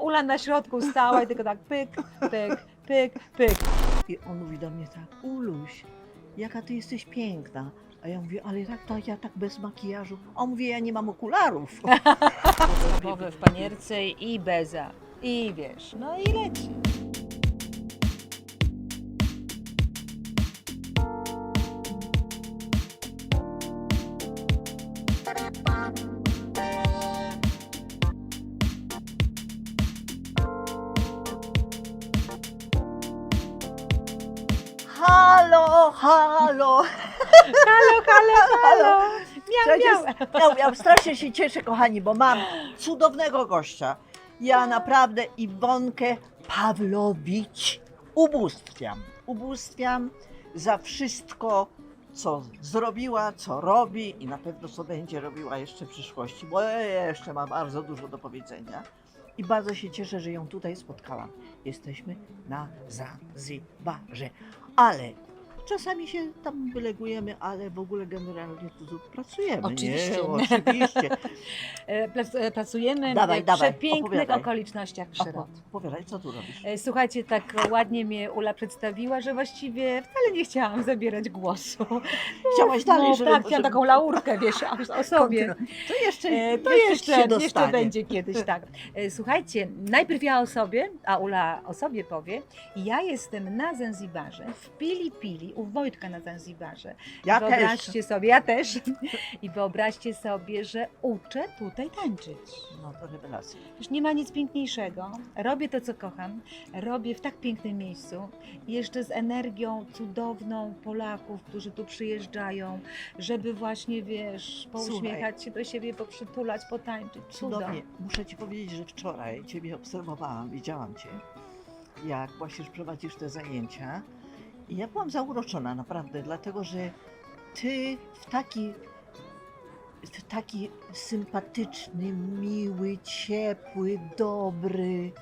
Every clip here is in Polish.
Ula na środku stała i tylko tak pyk, pyk, pyk, pyk. I on mówi do mnie tak, Uluś, jaka ty jesteś piękna. A ja mówię, ale jak to ja tak bez makijażu? A on mówi, ja nie mam okularów. Schabowe w panierce i beza. I wiesz, no i leci. Halo, halo. Halo, halo, miau. Słuchajcie, Ja, ja strasznie się cieszę, kochani, bo mam cudownego gościa. Ja naprawdę Iwonkę Pawlowicz ubóstwiam. Ubóstwiam za wszystko, co zrobiła, co robi i na pewno co będzie robiła jeszcze w przyszłości, bo jeszcze ma bardzo dużo do powiedzenia. I bardzo się cieszę, że ją tutaj spotkałam. Jesteśmy na Zanzibarze. Ale czasami się tam wylegujemy, ale w ogóle generalnie tu pracujemy. Oczywiście. Nie? Oczywiście. E, plac- e, Pracujemy Dawaj, w dawaj, przepięknych opowiadaj. okolicznościach przyrody. Opowiadaj, co tu robisz? E, Słuchajcie, tak ładnie mnie Ula przedstawiła, że właściwie wcale nie chciałam zabierać głosu. Chciałaś dalej, no, żeby- tak, chciałam żeby- taką laurkę, wiesz, o- o sobie. To jeszcze, E, To jeszcze, jeszcze, ci się jeszcze dostanie. będzie kiedyś, tak. E, Słuchajcie, najpierw ja o sobie, a Ula o sobie powie. Ja jestem na Zanzibarze, w Pili Pili, u Wojtka na Zanzibarze. Ja też. wyobraźcie sobie, ja też. I wyobraźcie sobie, że uczę tutaj tańczyć. No to rewelacja. Już nie ma nic piękniejszego. Robię to, co kocham. Robię w tak pięknym miejscu. I jeszcze z energią cudowną Polaków, którzy tu przyjeżdżają, żeby właśnie, wiesz, pouśmiechać się do siebie, poprzytulać, potańczyć. Cudo. Cudownie. Muszę Ci powiedzieć, że wczoraj Ciebie obserwowałam, widziałam Cię, jak właśnie prowadzisz te zajęcia. I ja byłam zauroczona naprawdę, dlatego że Ty w taki, w taki sympatyczny, miły, ciepły, dobry,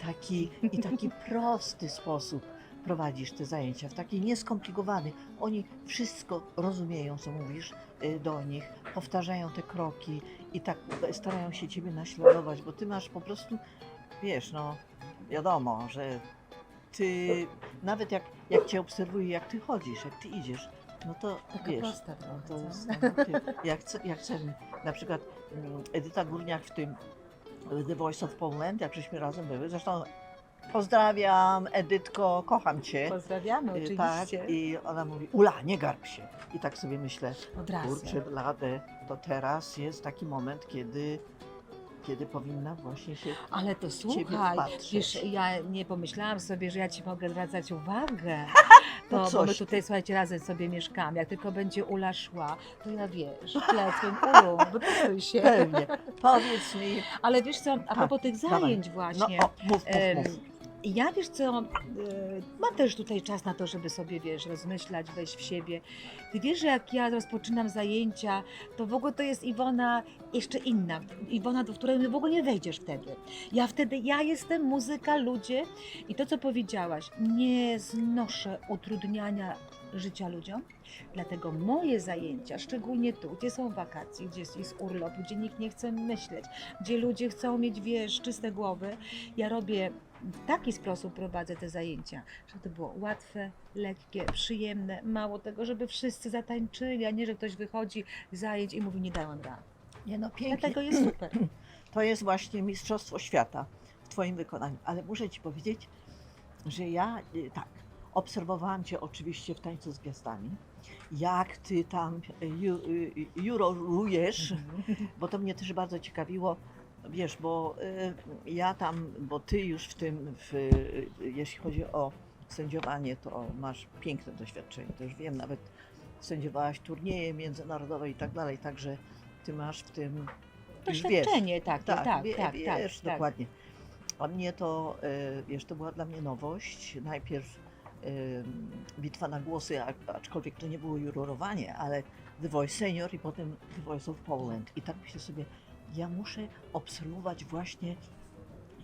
taki i taki prosty sposób prowadzisz te zajęcia, w taki nieskomplikowany. Oni wszystko rozumieją, co mówisz y, do nich, powtarzają te kroki i tak starają się Ciebie naśladować, bo Ty masz po prostu, wiesz, no wiadomo, że Ty, nawet jak, jak Cię obserwuję, jak Ty chodzisz, jak Ty idziesz, no to Taka wiesz, prosta no to jest, no, ty, jak, jak chcemy, na przykład mm, Edyta Górniak w tym The Voice of Poland, jak żeśmy razem były, zresztą pozdrawiam Edytko, kocham Cię. Pozdrawiamy Y, oczywiście. Tak, i ona mówi, Ula, nie garb się. I tak sobie myślę, Od razu. kurczę, bladę, to teraz jest taki moment, kiedy, kiedy powinna właśnie się Ale to słuchaj, wpatrzeć. wiesz, ja nie pomyślałam sobie, że ja ci mogę zwracać uwagę. No To, bo my coś tutaj, słuchajcie, razem sobie mieszkamy. Jak tylko będzie Ula szła, to ja wiesz, plecem, Ulu, wyprostuj się. Pewnie. Powiedz mi. Ale wiesz co, a Tak, propos tych dawaj. zajęć No, właśnie. o, mów, mów, em, mów. Ja wiesz co, e, mam też tutaj czas na to, żeby sobie, wiesz, rozmyślać, wejść w siebie. Ty wiesz, że jak ja rozpoczynam zajęcia, to w ogóle to jest Iwona jeszcze inna. Iwona, do której w ogóle nie wejdziesz wtedy. Ja wtedy, ja jestem muzyka, ludzie i to, co powiedziałaś, nie znoszę utrudniania życia ludziom. Dlatego moje zajęcia, szczególnie tu, gdzie są wakacje, gdzie jest urlop, gdzie nikt nie chce myśleć, gdzie ludzie chcą mieć, wiesz, czyste głowy, ja robię w taki sposób prowadzę te zajęcia, żeby to było łatwe, lekkie, przyjemne, mało tego, żeby wszyscy zatańczyli, a nie, że ktoś wychodzi z zajęć i mówi, nie dałam rady. Nie no, pięknie. Dlatego jest super. To jest właśnie Mistrzostwo Świata w Twoim wykonaniu. Ale muszę Ci powiedzieć, że ja y, tak, obserwowałam Cię oczywiście w Tańcu z Gwiazdami, jak Ty tam y, ju, y, jurorujesz, bo to mnie też bardzo ciekawiło, wiesz, bo y, ja tam, bo Ty już w tym, w, y, jeśli chodzi o sędziowanie, to masz piękne doświadczenie, to już wiem, nawet sędziowałaś turnieje międzynarodowe i tak dalej, także Ty masz w tym już wiesz. Doświadczenie takie, tak, tak, wie- tak, wiesz, tak, tak. dokładnie. A mnie to, y, wiesz, to była dla mnie nowość. Najpierw y, bitwa na głosy, a- aczkolwiek to nie było jurorowanie, ale The Voice Senior i potem The Voice of Poland. I tak myślę sobie, ja muszę obserwować właśnie,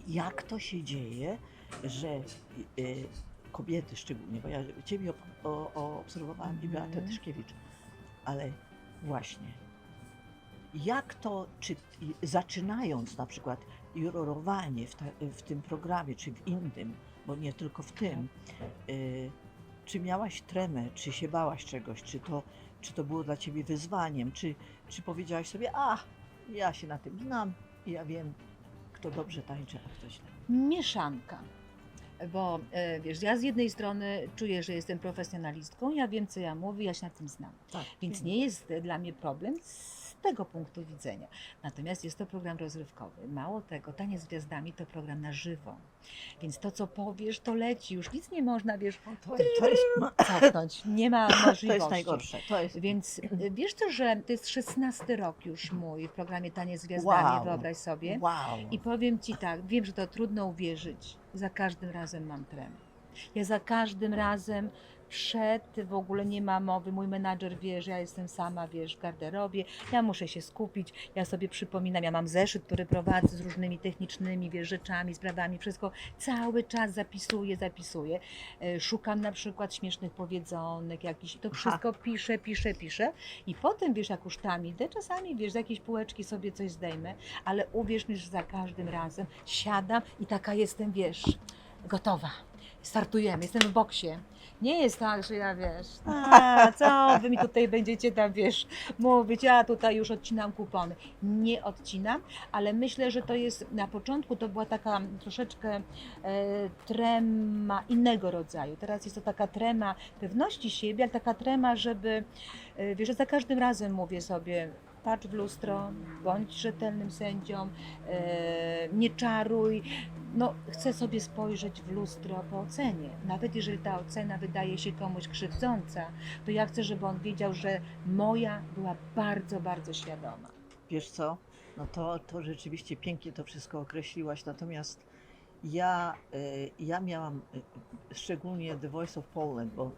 jak to się dzieje, że y, kobiety szczególnie, bo ja Ciebie o, o, obserwowałam i Beatę Mhm. Tyszkiewicz, ale właśnie jak to, czy zaczynając na przykład jurorowanie w, ta, w tym programie, czy w innym, bo nie tylko w tym, y, czy miałaś tremę, czy się bałaś czegoś, czy to, czy to było dla ciebie wyzwaniem, czy, czy powiedziałaś sobie, a ja się na tym znam i ja wiem, kto dobrze tańczy, a kto źle. mieszanka. Bo e, wiesz, ja z jednej strony czuję, że jestem profesjonalistką, ja wiem, co ja mówię, ja się na tym znam. Tak, Więc nie jest e, dla mnie problem z tego punktu widzenia. Natomiast jest to program rozrywkowy. Mało tego, Tanie z Gwiazdami to program na żywo. Więc to, co powiesz, to leci. Już nic nie można, wiesz, To, to, jest, cofnąć. Nie ma możliwości. to jest najgorsze. To jest, Więc e, wiesz to, że to jest szesnasty rok już mój w programie Tanie z Gwiazdami, Wow. wyobraź sobie. wow. I powiem Ci tak, wiem, że to trudno uwierzyć, za każdym razem mam tremę. Ja za każdym razem przed w ogóle nie ma mowy. Mój menadżer wie, że ja jestem sama, wiesz, w garderobie. Ja muszę się skupić. Ja sobie przypominam, ja mam zeszyt, który prowadzę z różnymi technicznymi, wiesz, rzeczami, sprawami. Wszystko cały czas zapisuję, zapisuję. E, Szukam na przykład śmiesznych powiedzonek, jakiś, to Aha. wszystko piszę, piszę, piszę. I potem, wiesz, jak już tam idę, czasami, wiesz, z jakiejś półeczki sobie coś zdejmę, ale uwierz mi, że za każdym razem siadam i taka jestem, wiesz, gotowa. Startujemy, jestem w boksie. Nie jest tak, że ja wiesz, a co wy mi tutaj będziecie tam, wiesz, mówić, ja tutaj już odcinam kupony. Nie odcinam, ale myślę, że to jest, na początku to była taka troszeczkę e, trema innego rodzaju. Teraz jest to taka trema pewności siebie, ale taka trema, żeby, e, wiesz, że za każdym razem mówię sobie, patrz w lustro, bądź rzetelnym sędzią, e, nie czaruj. No, chcę sobie spojrzeć w lustro po ocenie. Nawet jeżeli ta ocena wydaje się komuś krzywdząca, to ja chcę, żeby on wiedział, że moja była bardzo, bardzo świadoma. Wiesz co? No to, to rzeczywiście pięknie to wszystko określiłaś, natomiast ja, y, ja miałam y, szczególnie The Voice of Poland, bo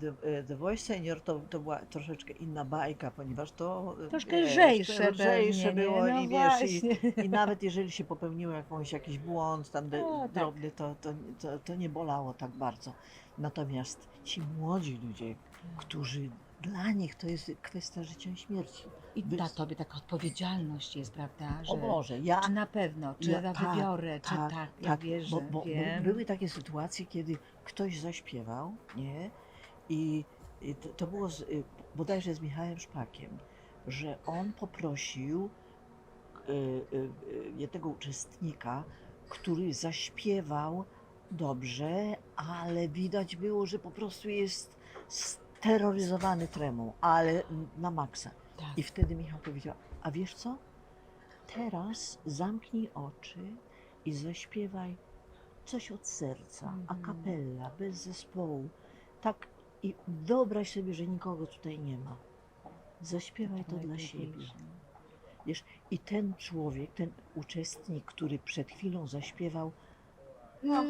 The, y, The Voice Senior to, to była troszeczkę inna bajka, ponieważ to y, Troszkę wiesz, lżejsze, lżejsze pewnie, było nie? no i wiesz, i, i nawet jeżeli się popełniło jakąś, jakiś błąd tam de, O, tak. drobny, to, to, to, to nie bolało tak bardzo. Natomiast ci młodzi ludzie, którzy dla nich to jest kwestia życia i śmierci. I Wy- dla tobie taka odpowiedzialność jest, prawda? Że, O Boże, ja czy na pewno, czy Ja- ja, tak, wybiorę, czy tak, tak, ja tak, wierzę, bo, bo, bo były takie sytuacje, kiedy ktoś zaśpiewał, nie? I, i to, było z, y, bodajże z Michałem Szpakiem, że on poprosił y, y, y, jednego uczestnika, który zaśpiewał dobrze, ale widać było, że po prostu jest steroryzowany tremą, ale na maksa. tak. I wtedy Michał powiedział, a wiesz co? Teraz zamknij oczy i zaśpiewaj coś od serca, a Mhm. kapella, bez zespołu. Tak i wyobraź sobie, że nikogo tutaj nie ma. Zaśpiewaj to dla siebie. Wiesz, i ten człowiek, ten uczestnik, który przed chwilą zaśpiewał, no,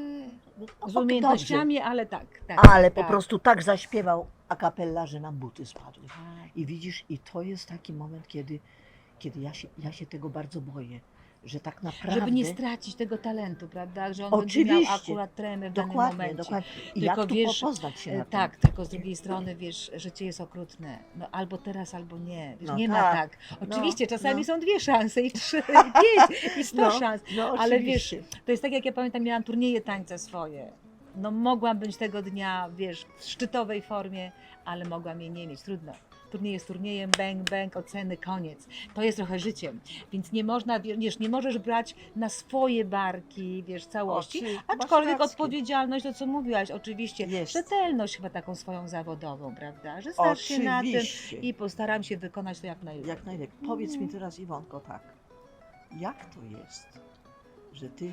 no, Z umiejętnościami, ale tak, tak. ale po tak, prostu tak zaśpiewał a kapella, że nam buty spadły. tak. I widzisz, i to jest taki moment, kiedy, kiedy ja, się, ja się tego bardzo boję, że tak naprawdę. Żeby nie stracić tego talentu, prawda? Że on będzie miał Oczywiście. akurat tremę w danym Dokładnie, momencie. dokładnie. I Tylko jak tu wiesz, poznać się E, na tym? Tak, tylko z drugiej strony wiesz, życie jest okrutne. No albo teraz, albo nie. Wiesz, No nie ma tak. tak. Oczywiście czasami no. są dwie szanse i trzy, i pięć, i sto No, szans. no, ale wiesz, oczywiście. To jest tak jak ja pamiętam, miałam turnieje tańca swoje. No mogłam być tego dnia, wiesz, w szczytowej formie, ale mogłam jej nie mieć. Trudno. Turniej jest turniejem, bang, bang, oceny, koniec. To jest trochę życiem. Więc nie można, wiesz, nie możesz brać na swoje barki, wiesz, całości. Oczy- Aczkolwiek odpowiedzialność, to co mówiłaś, oczywiście, Jest. rzetelność chyba taką swoją zawodową, prawda? Że znasz się na tym i postaram się wykonać to jak najlepiej. Jak najlepiej. Powiedz mi Mm. teraz, Iwonko, tak. Jak to jest, że ty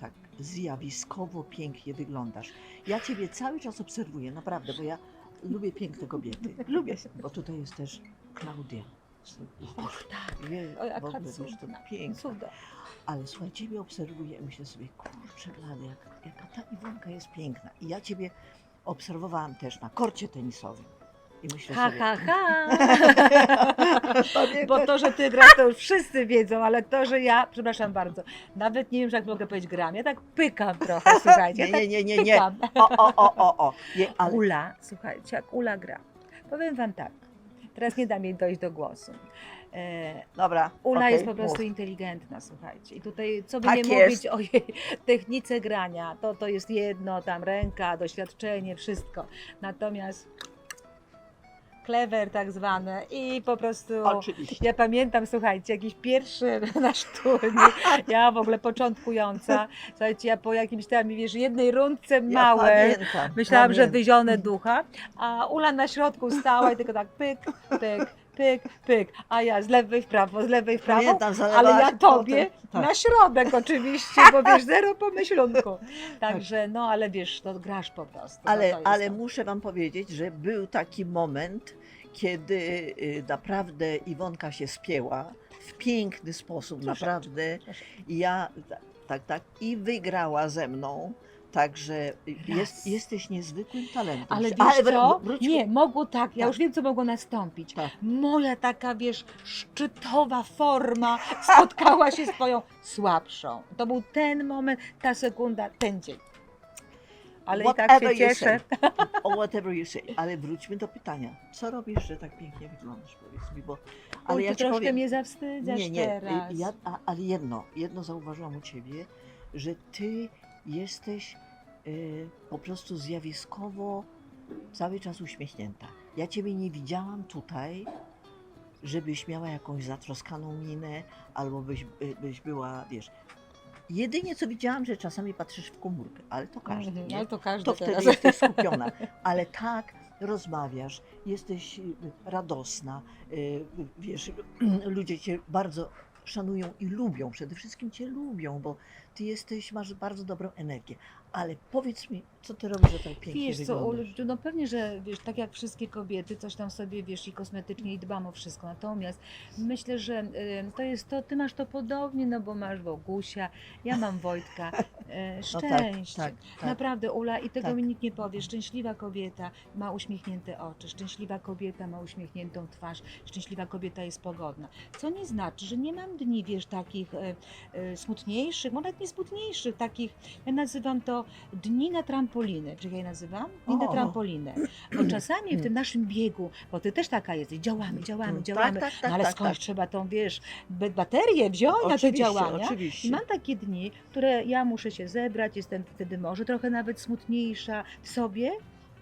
tak zjawiskowo pięknie wyglądasz? Ja ciebie cały czas obserwuję, naprawdę, bo ja lubię piękne kobiety. Lubię, bo tutaj jest też Klaudia. Och, tak. Wie, O, w jaka ogóle, wiesz, to cudna. piękne. Cuda. Ale słuchaj, ciebie obserwuję myślę sobie, kurczę blady, jak, jaka ta Iwonka jest piękna. I ja ciebie obserwowałam też na korcie tenisowym. I myślę Ha, sobie, ha, ha. Bo to, że ty grasz, to już wszyscy wiedzą, ale to, że ja, przepraszam bardzo, nawet nie wiem, że jak mogę powiedzieć gram, ja tak pykam trochę, słuchajcie. Nie, ja nie, nie, nie, nie. pykam. O, o, o, o, o. Nie, ale Ula, słuchajcie, jak Ula gra. Powiem wam tak, teraz nie dam jej dojść do głosu. E, Dobra. Ula okej, jest po prostu mów. inteligentna, słuchajcie. I tutaj, co by Tak nie jest. mówić o jej technice grania, to to jest jedno, tam ręka, doświadczenie, wszystko. Natomiast clever tak zwane i po prostu... Oczywiście. Ja pamiętam, słuchajcie, jakiś pierwszy nasz turniej, ja w ogóle początkująca, słuchajcie, ja po jakimś tam, wiesz, jednej rundce małej, pamiętam, myślałam, że pamiętam. wyzione ducha, a Ula na środku stała i tylko tak pyk, pyk, pyk, pyk, a ja z lewej w prawo, z lewej w prawo, Pamiętam, ale zalewałaś ja tobie potem- tak. na środek oczywiście, bo wiesz, zero pomyślunku. Także, no ale wiesz, to grasz po prostu. no, Ale, to jest ale to. muszę Wam powiedzieć, że był taki moment, kiedy y, naprawdę Iwonka się spięła w piękny sposób, Proszę. naprawdę. Proszę. Ja, tak, tak, i wygrała ze mną. Także jest, jesteś niezwykłym talentem. Ale wiesz wr- co? Nie, mogło tak, ja Tak. już wiem, co mogło nastąpić. Tak. Moja taka, wiesz, szczytowa forma spotkała się z twoją słabszą. To był ten moment, ta sekunda, ten dzień. Ale i tak się cieszę. O whatever you say. Ale wróćmy do pytania. Co robisz, że tak pięknie wyglądasz? Powiedz mi, bo... Ale Oj, ja ci troszkę powiem, mnie zawstydzasz Nie, nie, teraz. y, ja, a, ale jedno, jedno zauważyłam u Ciebie, że Ty jesteś y, po prostu zjawiskowo cały czas uśmiechnięta. Ja Ciebie nie widziałam tutaj, żebyś miała jakąś zatroskaną minę, albo byś, y, byś była, wiesz... Jedynie co widziałam, że czasami patrzysz w komórkę, ale to każdy, nie? Ale to każdy to wtedy teraz. jesteś skupiona. Ale tak rozmawiasz, jesteś y, radosna, y, wiesz, ludzie cię bardzo szanują i lubią, przede wszystkim cię lubią, bo ty jesteś, masz bardzo dobrą energię. Ale powiedz mi, co ty robisz, że tak pięknie Wiesz co, wyglądasz? Ulu, no pewnie, że wiesz, tak jak wszystkie kobiety, coś tam sobie wiesz i kosmetycznie i dbam o wszystko. Natomiast myślę, że y, to jest to, ty masz to podobnie, no bo masz Wogusia, ja mam Wojtka. Y, No szczęście. tak, tak. Naprawdę, Ula, i tego Tak. mi nikt nie powie. Szczęśliwa kobieta ma uśmiechnięte oczy, szczęśliwa kobieta ma uśmiechniętą twarz, szczęśliwa kobieta jest pogodna. Co nie znaczy, że nie mam dni, wiesz, takich e, e, smutniejszych, może nawet nie smutniejszych, takich, ja nazywam to dni na trampolinę. Czy ja je nazywam? Dni na O. trampolinę. Bo czasami w tym naszym biegu, bo ty też taka jesteś, działamy, działamy, działamy, Tak, tak, no tak, ale tak, skądś tak. trzeba tą, wiesz, baterię wziąć na te Oczywiście, działania. oczywiście. I mam takie dni, które ja muszę się zebrać, jestem wtedy może trochę nawet smutniejsza w sobie,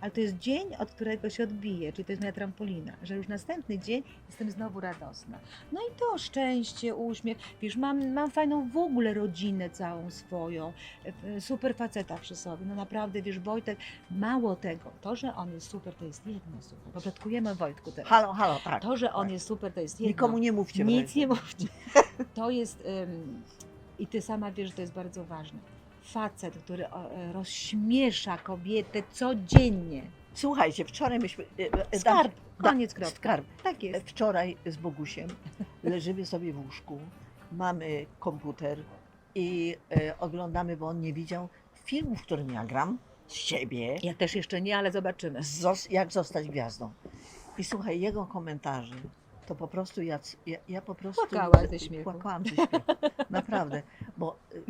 ale to jest dzień, od którego się odbiję, czyli to jest moja trampolina, że już następny dzień jestem znowu radosna. No i to szczęście, uśmiech, wiesz, mam, mam fajną w ogóle rodzinę całą swoją, super faceta przy sobie, no naprawdę, wiesz, Wojtek, mało tego, to, że on jest super, to jest jedno super, o Wojtku teraz. Halo, halo, tak. To, że on tak. jest super, to jest jedno. Nikomu nie mówcie. Nic nie mówcie. To jest, i ty sama wiesz, że to jest bardzo ważne. Facet, który e, rozśmiesza kobietę codziennie. Słuchajcie, wczoraj myśmy... e, e, Skarb, da- koniec kropka. Skarb. Tak jest. Wczoraj z Bogusiem leżymy sobie w łóżku, mamy komputer i e, oglądamy, bo on nie widział filmów, które ja gram z siebie, Ja też jeszcze nie, ale zobaczymy. zos, jak zostać gwiazdą. I słuchaj, jego komentarzy, to po prostu ja, ja, ja po prostu... Ze śmiechu. Płakałam ze śmiechu, naprawdę, bo y,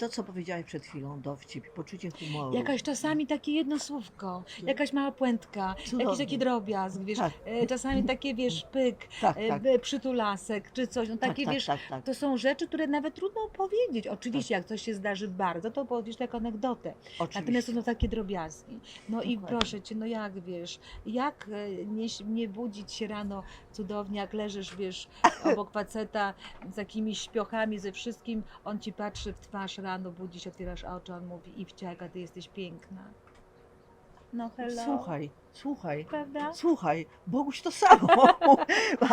to, co powiedziałeś przed chwilą, dowcip, poczucie humoru. Jakaś czasami takie jedno słówko, jakaś mała puentka, Cudownie. jakiś taki drobiazg, wiesz, Tak. e, czasami takie, wiesz, pyk, Tak, e, tak, b- przytulasek czy coś, no tak, takie, tak, wiesz, tak, tak. to są rzeczy, które nawet trudno opowiedzieć. Oczywiście, jak coś się zdarzy bardzo, to opowiedzieć jako anegdotę. Natomiast Oczywiście. to są takie drobiazgi. No i Dokładnie. proszę cię, no jak wiesz, jak e, nie, nie budzić się rano cudownie, jak leżysz, wiesz, obok faceta z jakimiś śpiochami, ze wszystkim, on ci patrzy w twarz rano, budzisz, otwierasz oczy, on mówi, Iwcia, jaka ty jesteś piękna. No hello. Słuchaj, słuchaj, Prawda? słuchaj, Boguś to samo,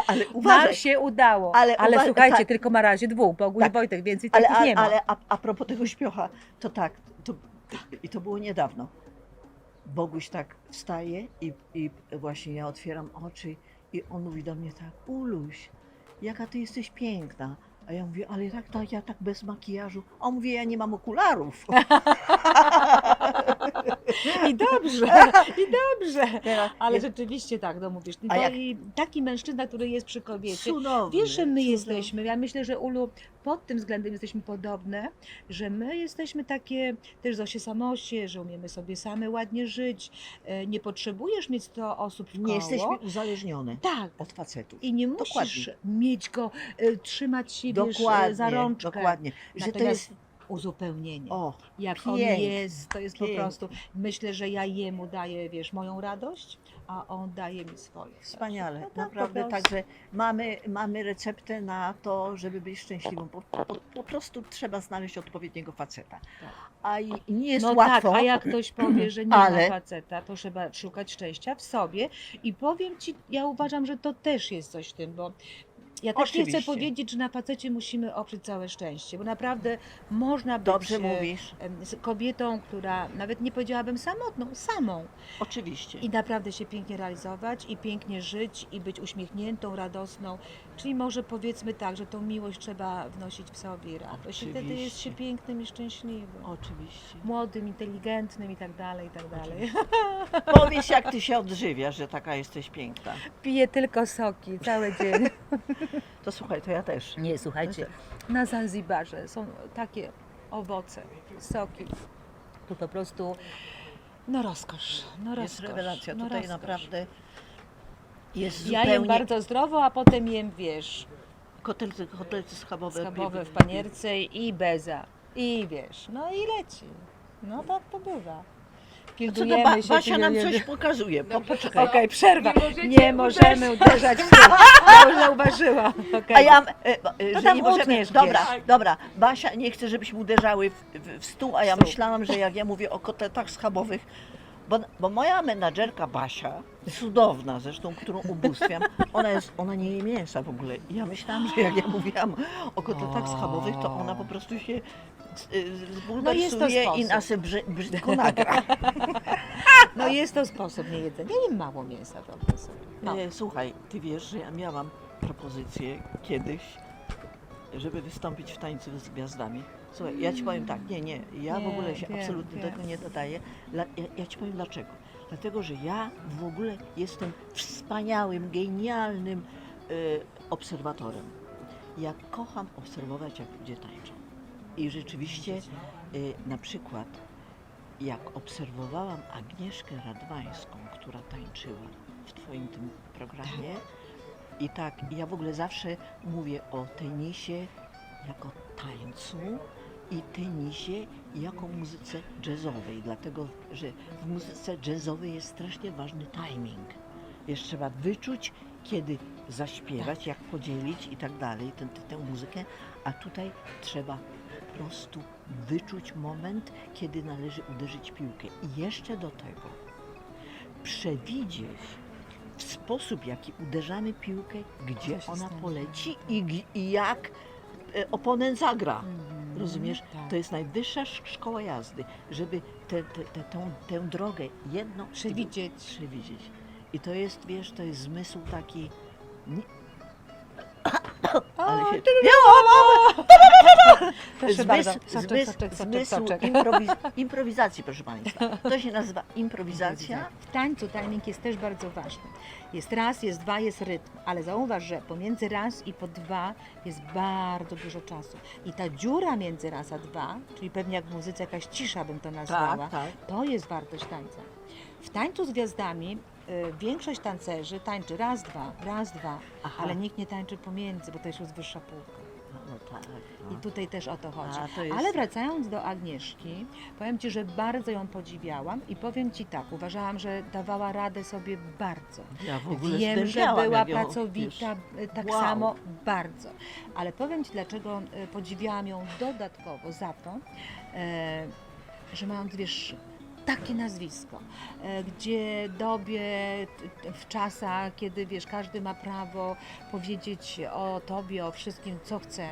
ale Nam uważaj, się udało, ale, Ale słuchajcie, tak. tylko ma razie dwóch, Boguś Tak. Wojtek, więcej ale, takich ale, nie ma. ale a, a propos tego śpiocha, to tak, to, i to było niedawno. Boguś tak wstaje i, i właśnie ja otwieram oczy i on mówi do mnie tak, Uluś, jaka ty jesteś piękna. A ja mówię, ale tak, tak, ja tak bez makijażu. A on mówi, ja nie mam okularów. I dobrze, i dobrze. Ale rzeczywiście tak, no mówisz. To jak- i taki mężczyzna, który jest przy kobiecie. cudowny. Wiesz, że my jesteśmy, ja myślę, że Ulu, pod tym względem jesteśmy podobne, że my jesteśmy takie też Zosie Samosie, że umiemy sobie same ładnie żyć, e, nie potrzebujesz mieć 100 osób w koło. Nie jesteśmy uzależnione Tak. od facetów. I nie musisz Dokładnie. mieć go, e, trzymać się, Dokładnie, za rączkę. dokładnie. Że to Natomiast jest, uzupełnienie. o, Jak on pięknie, jest, to jest po pięknie. prostu. Myślę, że ja jemu daję, wiesz, moją radość, a on daje mi swoje. Wspaniale, No tak, naprawdę. po prostu. Także mamy, mamy receptę na to, żeby być szczęśliwą. Po, po, po prostu trzeba znaleźć odpowiedniego faceta. A i i nie jest no łatwo. tak, a jak ktoś powie, że nie ale- ma faceta, to trzeba szukać szczęścia w sobie. I powiem ci, ja uważam, że to też jest coś w tym, bo ja też nie chcę Oczywiście. powiedzieć, że na facecie musimy oprzeć całe szczęście, bo naprawdę można być Dobrze e, mówisz. em, z kobietą, która nawet nie powiedziałabym samotną, samą. Oczywiście. I naprawdę się pięknie realizować i pięknie żyć i być uśmiechniętą, radosną. Czyli może powiedzmy tak, że tą miłość trzeba wnosić w sobie i radość. I wtedy jest Oczywiście. się pięknym i szczęśliwym. Oczywiście. Młodym, inteligentnym i tak dalej, i tak dalej. Powiedz, jak ty się odżywiasz, że taka jesteś piękna. Piję tylko soki cały dzień. To słuchaj, to ja też. Nie, słuchajcie, na Zanzibarze są takie owoce, soki. To po prostu, no rozkosz, no rozkosz. Jest rewelacja. no Tutaj rozkosz. naprawdę jest Ja jem zupełnie... bardzo zdrowo, a potem jem, wiesz, Kotelce, kotelce schabowe. schabowe w panierce i beza. I wiesz, no i leci. No tak to bywa. Co to Pildujemy ba- się, Basia nam coś pokazuje. Po, poczekaj. Okej, przerwa. Nie możecie możemy uderzać w stół. Ja już zauważyłam. Okej. A ja, e, e, No że tam nie możemy, utniesz, dobra, dobra, Basia nie chce, żebyśmy uderzały w, w, w stół, a ja Stół. myślałam, że jak ja mówię o kotletach schabowych, bo, bo moja menadżerka Basia, cudowna zresztą, którą ubóstwiam, ona, jest, ona nie je mięsa w ogóle. I ja myślałam, że jak ja mówiłam o kotletach schabowych, to ona po prostu się z- z- zbulwersuje i sposób. nas brzy, brzydko nagra. No jest to sposób niejedzenia. Ja jem mało mięsa po prostu. No. Słuchaj, ty wiesz, że ja miałam propozycję kiedyś, żeby wystąpić w tańcu z gwiazdami. Słuchaj, ja ci powiem tak, nie, nie, ja w Nie, ogóle się wiem, absolutnie wiem. tego nie dodaję. Dla, ja, ja ci powiem dlaczego. Dlatego, że ja w ogóle jestem wspaniałym, genialnym e, obserwatorem. Ja kocham obserwować, jak ludzie tańczą. I rzeczywiście, e, na przykład, jak obserwowałam Agnieszkę Radwańską, która tańczyła w Twoim tym programie, i tak, ja w ogóle zawsze mówię o tenisie jako tańcu i tenisie jako muzyce jazzowej, dlatego że w muzyce jazzowej jest strasznie ważny timing. Wiesz, trzeba wyczuć, kiedy zaśpiewać, jak podzielić i tak dalej, tę, tę, tę muzykę, a tutaj trzeba po prostu wyczuć moment, kiedy należy uderzyć piłkę. I jeszcze do tego przewidzieć w sposób, jaki uderzamy piłkę, gdzie ona poleci i, i jak e, oponent zagra. Mhm, Rozumiesz? tak. To jest najwyższa sz- szkoła jazdy, żeby tę te, te, tę, tę drogę jedną Przewidzieć. przewidzieć. I to jest, wiesz, to jest zmysł taki. Ale się, nie, Proszę bardzo. Soczek, zmysł, soczek, soczek, zmysł soczek. improwiz, improwizacji, proszę Państwa. To się nazywa improwizacja. W tańcu timing jest też bardzo ważny. Jest raz, jest dwa, jest rytm, ale zauważ, że pomiędzy raz i po dwa jest bardzo dużo czasu. I ta dziura między raz a dwa, czyli pewnie jak w muzyce jakaś cisza bym to nazwała, Tak, tak. to jest wartość tańca. W tańcu z gwiazdami większość tancerzy tańczy raz, dwa, raz, dwa, Aha. ale nikt nie tańczy pomiędzy, bo to już jest wyższa półka. No, tak, I no. tutaj też o to chodzi. A, to jest- Ale wracając do Agnieszki, powiem Ci, że bardzo ją podziwiałam i powiem Ci tak, uważałam, że dawała radę sobie bardzo. Ja w ogóle Wiem, że była pracowita, y, tak wow. samo bardzo. Ale powiem Ci, dlaczego y, podziwiałam ją dodatkowo za to, że mając, wiesz, takie nazwisko, e, gdzie dobie w czasach, kiedy wiesz, każdy ma prawo powiedzieć o tobie, o wszystkim, co chce,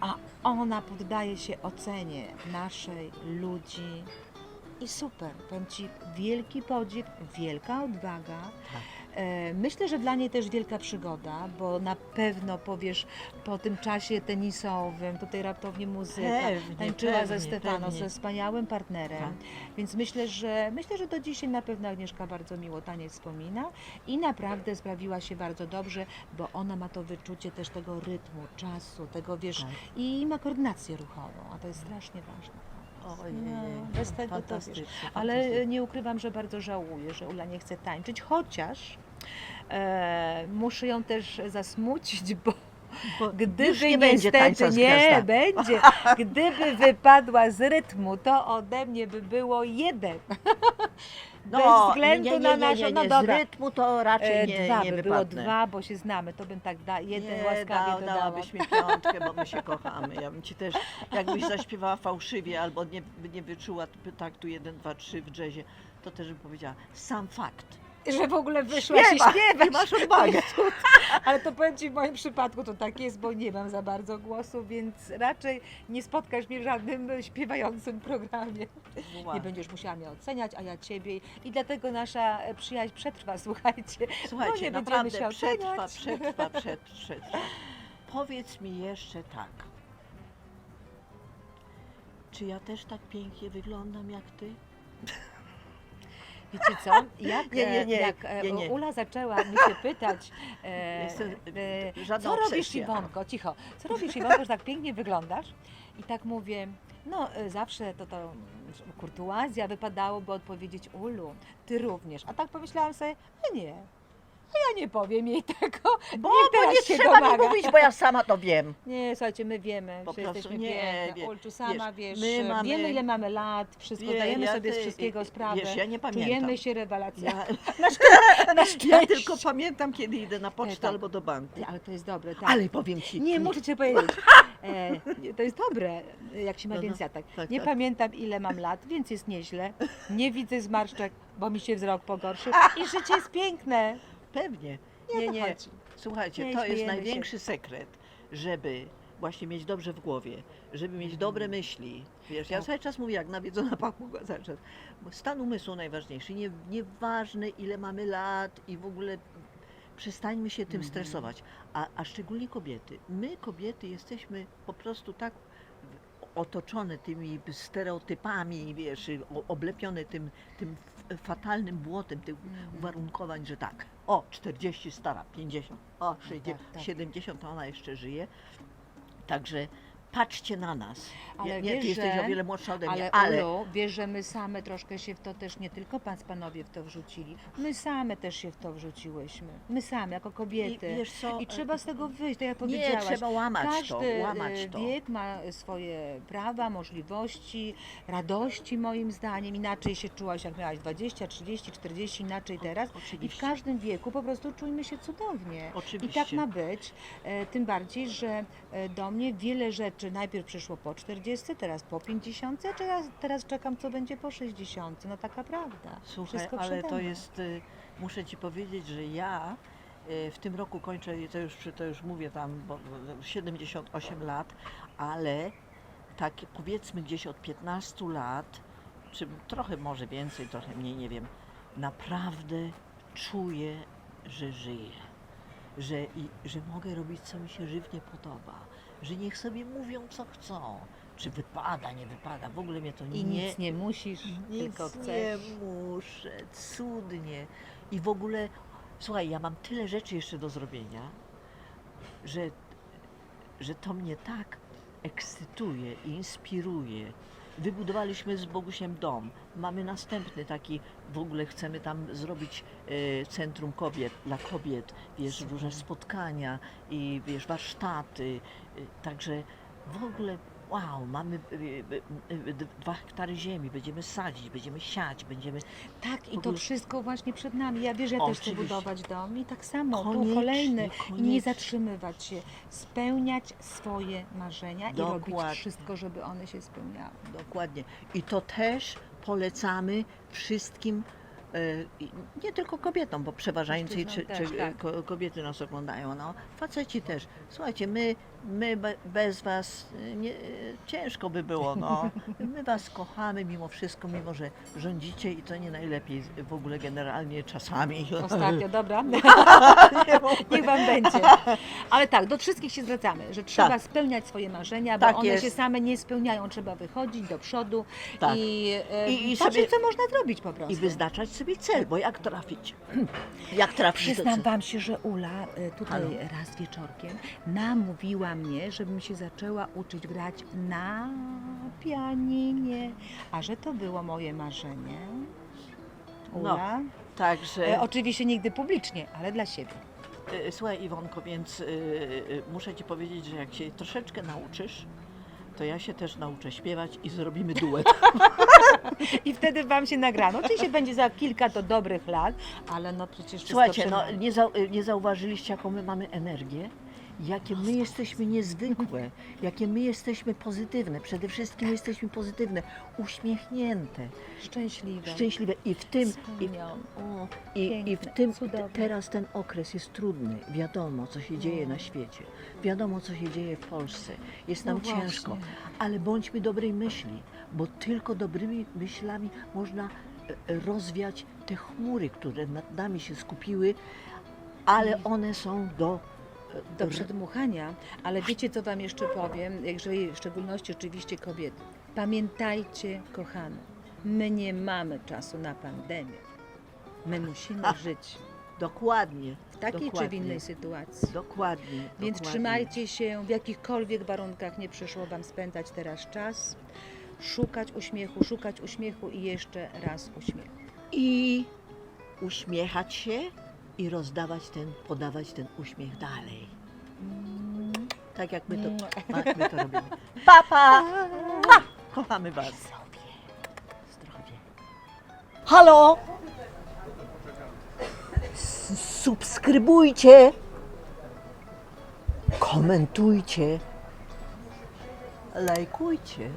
a ona poddaje się ocenie naszej, ludzi i super. Powiem Ci, wielki podziw, wielka odwaga. E, Myślę, że dla niej też wielka przygoda, bo na pewno powiesz po tym czasie tenisowym, tutaj raptownie muzyka, Pewnie, tańczyła ze pewnie, Stefano, pewnie. ze wspaniałym partnerem. Tak. Więc myślę, że myślę, że do dzisiaj na pewno Agnieszka bardzo miło taniec wspomina i naprawdę sprawiła się bardzo dobrze, bo ona ma to wyczucie też tego rytmu, czasu, tego wiesz, Tak. i ma koordynację ruchową, a to jest strasznie ważne. Ojej, No, bez tego to wiesz. Ale e, nie ukrywam, że bardzo żałuję, że Ula nie chce tańczyć, chociaż e, muszę ją też zasmucić, bo gdyby już nie będzie niestety tańca z nie będzie, gdyby wypadła z rytmu, to ode mnie by było jeden. Bez względu No, nie, nie, na nie, naszą, nie, no nie, dobra. z rytmu to raczej E, nie, dwa nie by było wypadnę. dwa, bo się znamy, to bym tak da, jeden nie, łaskawie dał, dodała. dałabyś mi piątkę, bo my się kochamy. Ja bym ci też, jakbyś zaśpiewała fałszywie albo nie, nie wyczuła taktu 1, 2, 3 w jazzie, to też bym powiedziała, sam fakt. Że w ogóle wyszłaś Śpiewa, i śpiewać. i masz odwagę. Ale to powiem Ci, w moim przypadku to tak jest, bo nie mam za bardzo głosu, więc raczej nie spotkasz mnie w żadnym śpiewającym programie. Nie będziesz musiała mnie oceniać, a ja Ciebie. I dlatego nasza przyjaźń przetrwa, słuchajcie. Słuchajcie, No nie będziemy naprawdę się przetrwa, oceniać. przetrwa, przetrwa, przetrwa. Powiedz mi jeszcze tak. Czy ja też tak pięknie wyglądam jak ty? Wiecie co? Jak, Nie, nie, nie, jak e, nie, nie. Ula zaczęła mi się pytać, e, e, co robisz obsesja. Iwonko, cicho, co robisz Iwonko, że tak pięknie wyglądasz? I tak mówię, no e, zawsze to, to kurtuazja wypadałoby odpowiedzieć Ulu, ty również. A tak pomyślałam sobie, no nie, a ja nie powiem jej tego, Bo, Niech bo teraz nie się trzeba mi domaga. mówić, bo ja sama to wiem. Nie, słuchajcie, my wiemy, Po że prostu jesteśmy nie, piękne. wie- sama wiesz, my mamy- wiemy ile mamy lat, wszystko, Wie- zdajemy ja sobie z ty- wszystkiego sprawę. Wiesz, ja nie pamiętam. Czujemy się rewelacja. Ja, Na ja szczęście. tylko pamiętam, kiedy idę na pocztę tak. albo do banku. Ale to jest dobre, tak. Ale powiem ci. Nie, muszę Cię powiedzieć. E, to jest dobre, jak się ma No, no, więc ja tak. tak, Nie tak. pamiętam ile mam lat, więc jest nieźle. Nie widzę zmarszczek, bo mi się wzrok pogorszył. I życie jest piękne. Pewnie. Nie, Nie, nie. Słuchajcie, Nie, to jest śmiejemy się. największy sekret, żeby właśnie mieć dobrze w głowie, żeby mieć dobre myśli. Wiesz, ja Tak. cały czas mówię, jak nawiedzona papuga cały czas. Bo Stan umysłu najważniejszy. Nie, nieważne ile mamy lat i w ogóle przestańmy się tym Mhm. stresować. A, a szczególnie kobiety. My kobiety jesteśmy po prostu tak w- otoczone tymi stereotypami, wiesz, i o- oblepione tym, tym fatalnym błotem, tych Mhm. uwarunkowań, że tak, o 40 stara, 50, o 60, tak, tak. 70 to ona jeszcze żyje. Także patrzcie na nas. Ale nie, nie, ty jesteś o wiele młodsza ode mnie, Ale, ale, Ulu, wiesz, że my same troszkę się w to też, nie tylko pan panowie w to wrzucili, my same też się w to wrzuciłyśmy. My same, jako I, kobiety. wiesz co, I trzeba z tego wyjść, tak jak nie, powiedziałaś. trzeba łamać Każdy to, łamać e, to. wiek ma swoje prawa, możliwości, radości moim zdaniem. Inaczej się czułaś, jak miałaś 20, 30, 40, inaczej teraz. I w każdym wieku po prostu czujmy się cudownie. I Oczywiście. tak ma być. E, tym bardziej, że e, do mnie wiele rzeczy najpierw przyszło po 40, teraz po 50, a teraz, teraz czekam, co będzie po 60. No taka prawda. Słuchaj, Wszystko ale to jest, y, muszę Ci powiedzieć, że ja y, w tym roku kończę, i to już, to już mówię tam, bo bo 78 lat, ale tak powiedzmy gdzieś od 15 lat, czy trochę może więcej, trochę mniej, nie wiem, naprawdę czuję, że żyję. Że, i, że mogę robić, co mi się żywnie podoba. Że niech sobie mówią, co chcą. Czy wypada, nie wypada, w ogóle mnie to I nie nic nie musisz, tylko nic chcesz. nie muszę, cudnie. I w ogóle, słuchaj, ja mam tyle rzeczy jeszcze do zrobienia, że, że to mnie tak ekscytuje, inspiruje. Wybudowaliśmy z Bogusiem dom. Mamy następny taki, w ogóle chcemy tam zrobić e, centrum kobiet, dla kobiet, wiesz, różne spotkania i wiesz, warsztaty. E, także w ogóle wow, mamy e, e, e, dwa hektary ziemi, będziemy sadzić, będziemy siać, będziemy Tak, i to wszystko właśnie przed nami. Ja wiesz, ja też chcę budować dom i tak samo, tu Koniecznie, kolejny. I nie koniecznie. zatrzymywać się, spełniać swoje marzenia i robić Dokładnie. wszystko, żeby one się spełniały. Dokładnie. I to też polecamy wszystkim y, nie tylko kobietom, bo przeważającej czy, Mężczyznom czy też, tak. ko- kobiety nas oglądają, no faceci też. Słuchajcie, my, my be, bez was y, nie, y, ciężko by było, no. My was kochamy mimo wszystko, mimo że rządzicie i to nie najlepiej w ogóle generalnie czasami. Ostatnio, dobra. Niech wam będzie. Ale tak, do wszystkich się zwracamy, że trzeba Tak. spełniać swoje marzenia, bo Tak one jest. się same nie spełniają. Trzeba wychodzić do przodu Tak. i, e, I- i patrzeć, sobie- co można zrobić po prostu. I wyznaczać sobie cel, bo jak trafić? Jak trafić do Przyznam celu? Wam się, że Ula e, tutaj Halo? raz wieczorkiem namówiła mnie, żebym się zaczęła uczyć grać na pianinie, a że to było moje marzenie. Ula? Także... E, oczywiście nigdy publicznie, ale dla siebie. Y, Słuchaj Iwonko, więc muszę Ci powiedzieć, że jak się troszeczkę nauczysz, to ja się też nauczę śpiewać i zrobimy duet. I wtedy Wam się nagrano. Oczywiście będzie za kilka to dobrych lat, ale no przecież wszystko Słuchajcie, przed no nami. nie, nie zauważyliście, jaką my mamy energię? Jakie my jesteśmy niezwykłe, jakie my jesteśmy pozytywne. Przede wszystkim jesteśmy pozytywne, uśmiechnięte, Szczęśliwe. szczęśliwe i w tym, i, Spełnione. o, i, i w Piękne, tym cudowne. teraz ten okres jest trudny. Wiadomo, co się dzieje na świecie. Wiadomo, co się dzieje w Polsce. Jest nam No właśnie. ciężko, ale bądźmy dobrej myśli, bo tylko dobrymi myślami można e, rozwiać te chmury, które nad nami się skupiły, ale one są do. Do przedmuchania, ale wiecie co Wam jeszcze powiem, jeżeli w szczególności oczywiście kobiety. Pamiętajcie, kochane, my nie mamy czasu na pandemię. My musimy żyć Dokładnie. w takiej czy w dokładnie. innej sytuacji. Dokładnie. Więc dokładnie. trzymajcie się, w jakichkolwiek warunkach nie przyszło Wam spędzać teraz czas. Szukać uśmiechu, szukać uśmiechu i jeszcze raz uśmiechu. I uśmiechać się i rozdawać ten, podawać ten uśmiech dalej. Tak jak my to, tak my to robimy. Papa! Pa! Kochamy Was. Zdrowie. Halo! Subskrybujcie! Komentujcie! Lajkujcie!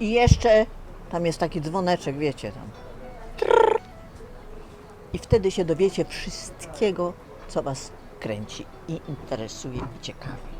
I jeszcze tam jest taki dzwoneczek, wiecie tam i wtedy się dowiecie wszystkiego, co Was kręci i interesuje i ciekawi.